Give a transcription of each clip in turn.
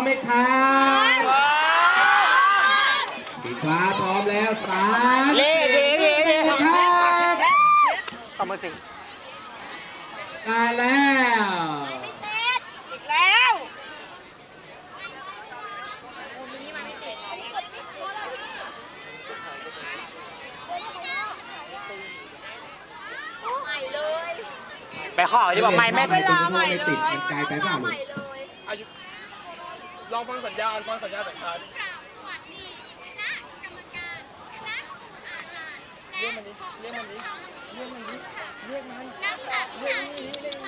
มไหมครับสีฟ้าพร้อมแล้วสามเล่เล่เล่เล่ครับต่อมือสิได้แล้วอีกแล้วไปขอดีกว่าไม่ไม่ไม่ตรงไม่ติดมันไกลไปเปล่าลูกอายุ ลองฟังสัญญาณฟังสัญญาณจากฉันกราบสวัสดีคณะกรรมการคณะอาจารย์และเรียกมันดิเรียกมันดิเรียกมันดิเรียกมันนับจากวินาทีนี้ไป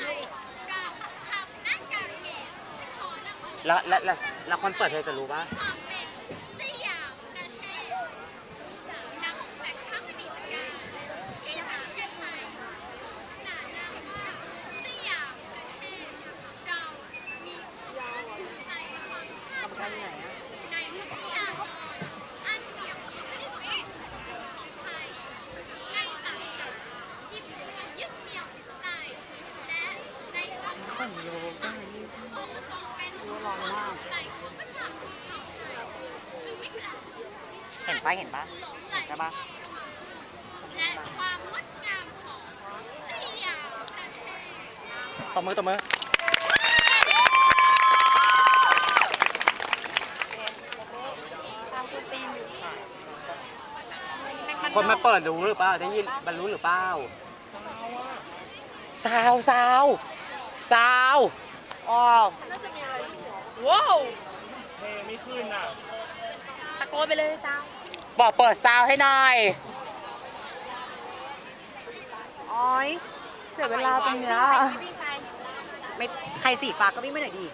เราชาวคณะการเกษจะขอนำเสนอแล้วแล้วแล้วแล้วคนเปิดเธอจะรู้ป่ะความเป็นสยามประเทศนับแต่ข้ามอดีตการที่ประเทศไทยขนานนามว่าสยามประเทศ เรามีความภูมิใจในความชาติไทย ในทรัพยากรอันเปี่ยมล้นไปด้วยของไทย ในสัจจะที่เพื่อยึดเหนี่ยวจิตใจ และในความฝันองค์ทรงเป็นศูนย์รวมใจของประชาชนชาวไทยจึงไม่แปลก ที่ชาเห็นติปะเห็นปะหลงไหลเห็นใช่ปะและความงดงามของสยามประเทศต่อมือต่อมือคนมาเปิดรู้หรือเปล่าได้ยินบรรลุหรือเปล่าสาวสาวสาวอ๋อว้าวเพลงไม่ขึ้นอะตะโกนไปเลยซาว บอกเปิดซาวให้หน่อยอ๋อยเสียเวลาตรงเนี้ยไม่ใครสีฟ้าก็วิ่งไม่หน่อยดี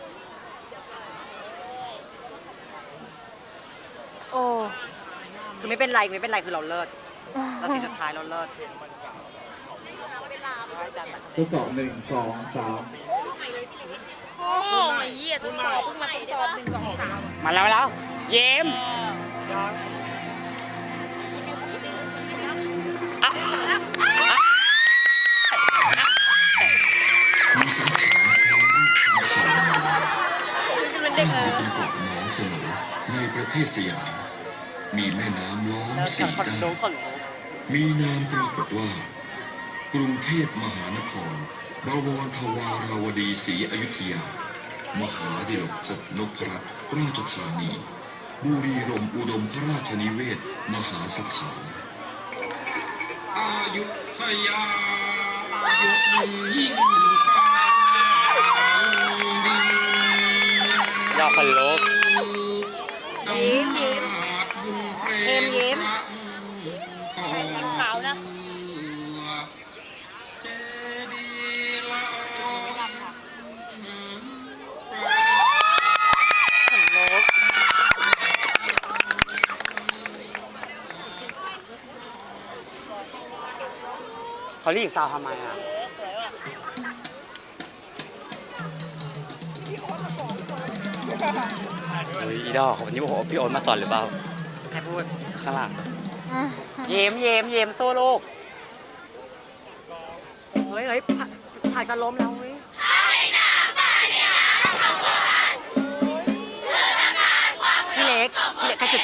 โอ้คือไม่เป็นไรไม่เป็นไรคือเราเลิศเราสีสุดท้ายเราเลิศทดสอบหนึ่งสองสามโอ้ไอ้เหี้ยทดสอบเพิ่งมาทดสอบหนึ่งสองสามมาแล้วมาแล้ว เย้มยังมี เป็นเด็กเออ เป็นเกาะหนองสโหนในประเทศสยาม มีแม่น้ำล้อมสี่ขนด้านลุกขนลุกมีนามปรากฏว่า กรุงเทพมหานครบวรทวาราวดีศรีอยุธยา มหาดิลกภพนพรัตน์ราชธานี บุรีรมย์อุดมพระราชนิเวศ มหาสถานอายุทยาอายุยิ่งฟ้า เขารีบซาวทำไมอะเฮ้ยอีดอกวันนี้โอ้โหพี่โอ๊ตมาสอนหรือเปล่าใครพูดข้างหลังเยมเยมเยมโซ่ลูกเฮ้ยเฮ้ยฉากจะล้มแล้วเฮ้ยพี่เล็กพี่เล็กใครจุด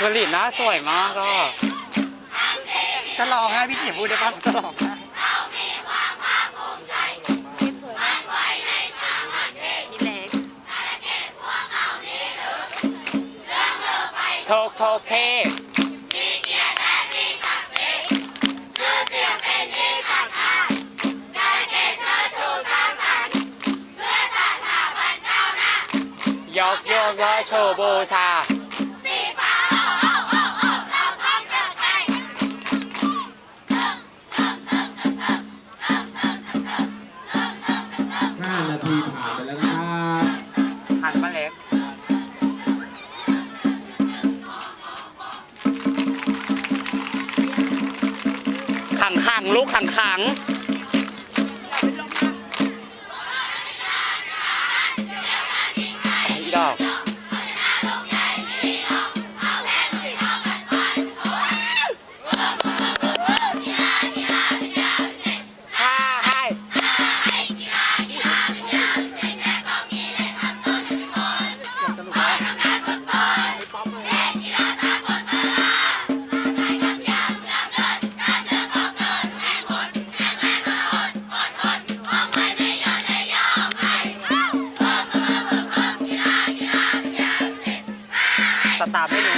พลุลินหน้าสวยมากก็จะร้องไห้พี่จิ๋มพูดได้ป่ะจะร้องไห้เก็บสวยมากพี่เล็กโทกโทกเทยกโยกย้อยโชว์บูชา นาทีผ่านไปแล้วนะครับหันมาเล็กขังขังลูกขังขัง ตาร์ไม่รู้เหรอ